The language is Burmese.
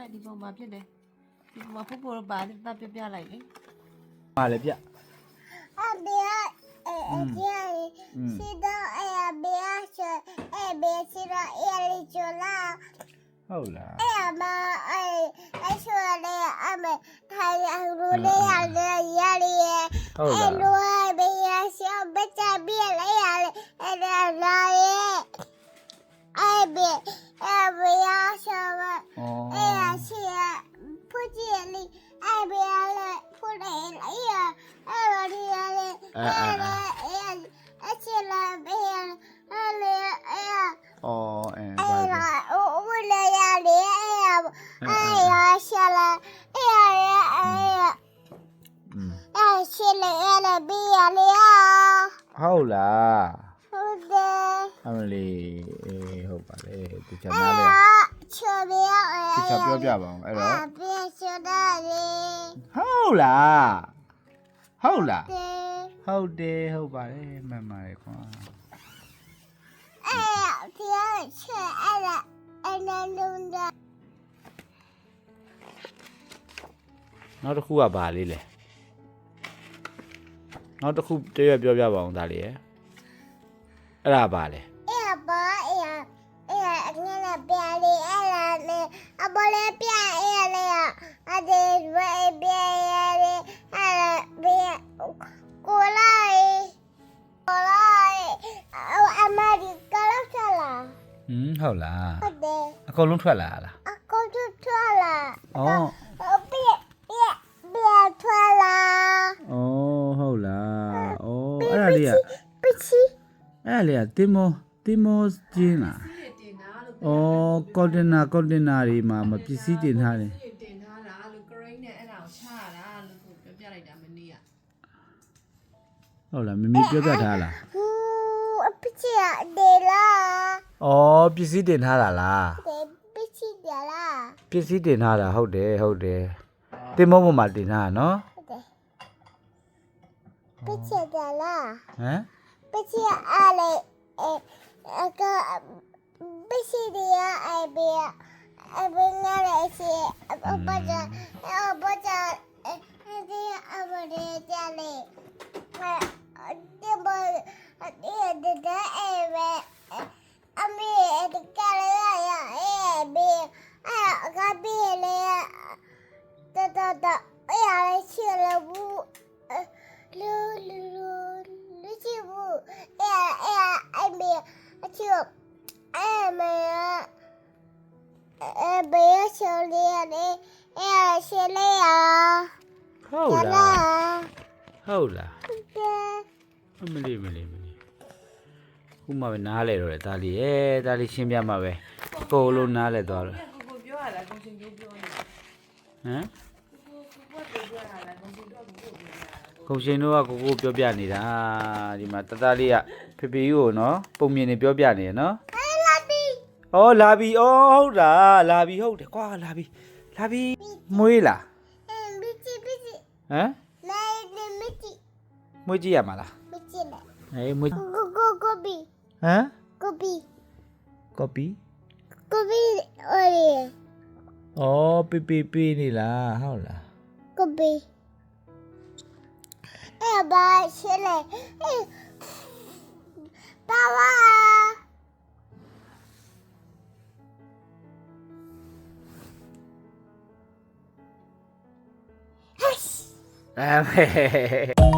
တဲ့ဒီပုံမှာဖြစ်တယ်ဒီပုံမှာဖူဖိုတော့ပါတယ်တပြပြလိုက်လေပါလေပြအဘေအအကြီးရစီတော့အဘေချေအဘေစီတော့အရီချိုလာဟုတ်လားအမအအချိုလေအမထိုင်အရူလေးရလေရလေဟုတ်လားအလိုဘေရရှောဘချပြေလေရလေအရာလာရဲ့အဘေအဘေရရှောဘ 不接力，哎不要了，不来了，哎呀，哎我的呀嘞，哎了，哎呀，哎起来，哎呀，哎了，哎呀， ဩအဲ 哎 ပါလေ 了，我我来呀嘞，哎呀，哎呀下来，哎呀哎呀， อืม 哎起来哎了，别呀了呀， ဟုတ်လား 好的， အမလီအေးဟုတ်ပါလေတခြား 哎 နားလေ 呀，车不要 တခြား 哎 ပြော 呀， ပြပါအောင်အဲ့တော့ ရှင်တော်ရေဟုတ်လားဟုတ်လားဟုတ်တယ်ဟုတ်ပါတယ်မှန်ပါတယ်ခွာအဲ့ဒီရချဲအဲ့ဒါအဲ့ဒါလုံးတော့နောက်တစ်ခုကဘာလေးလဲနောက်တစ်ခုတည့်ရပြောပြပါအောင်ဒါလေးရအဲ့ဒါဘာလဲအဲ့ဘာအဲ့အဲ့ငါလည်းပြလေးအဲ့ အပေါ်လေးပြအေးလေးရအဒီဝေးပြအေးလေးဟာပြကိုလာကိုလာအမဒီကလောက်ချလာဟွန်းဟုတ်လားဟုတ်တယ်အကုန်လုံးထွက်လာလားအကုန်လုံးထွက်လာဩပြပြပြထွက်လာဩဟုတ်လားဩအဲ့ဒါလေးကပချီအဲ့ဒါလေးကတင်မောတင်မောကျင်းလား ဩကော့တနာကော့တနာတွေမှာမပစ္စည်းတင်ထားတယ်တင်ထားတာလို့ crane နဲ့အဲ့ဒါကိုချတာလို့ကိုပြောပြလိုက်တာမနေ့ကဟုတ်လားမမေပြောပြထားလားဟူအပစ်ချရဒေလာဩပစ္စည်းတင်ထားတာလားဒေပစ်ချရလားပစ္စည်းတင်ထားတာဟုတ်တယ်ဟုတ်တယ်တင်မုံပေါ်မှာတင်ထားတာနော်ပစ်ချရလားဟမ်ပစ်ချရလေအက 不起的呀，哎别，哎别 အဲဘေးချော်လေးရတယ်အဲရှေးလေးရဟုတ်လာလားဟုတ်လားတဲ့အမလေးမလေးမလေးခုမှပဲနားလဲတော့တယ်ဒါလေးရဲ့ဒါလေးရှင်းပြမှာပဲအကုန်လုံးနားလဲသွားတော့ကိုကိုပြောရတာကိုရှင်ကိုပြောနေတာဟမ်ကိုကိုကိုပြောရတာကိုရှင်တော့ကိုကိုပြောရတာခုံရှင်တို့ကကိုကိုပြောပြနေတာဒီမှာတသားလေးကဖေဖေကြီးကိုနော်ပုံမြင်နေပြောပြနေရနော်အဲလာပြီ ဩလာပြီဩဟုတ်လားလာပြီဟုတ်တယ်ကွာလာပြီလာပြီမွေးလားအဲမချီမချီဟမ်နိုင်နေမချီမွေးကြည့်ရမှာလားမချီလေအေးမွေးကိုကိုကိုကိုဘီဟမ်ကိုဘီကော်ပီကိုဘီအိုရီဩပီပီပီနေလားဟုတ်လားကိုဘီအဲဘာရှေးလေ အဲပါဝါအဲ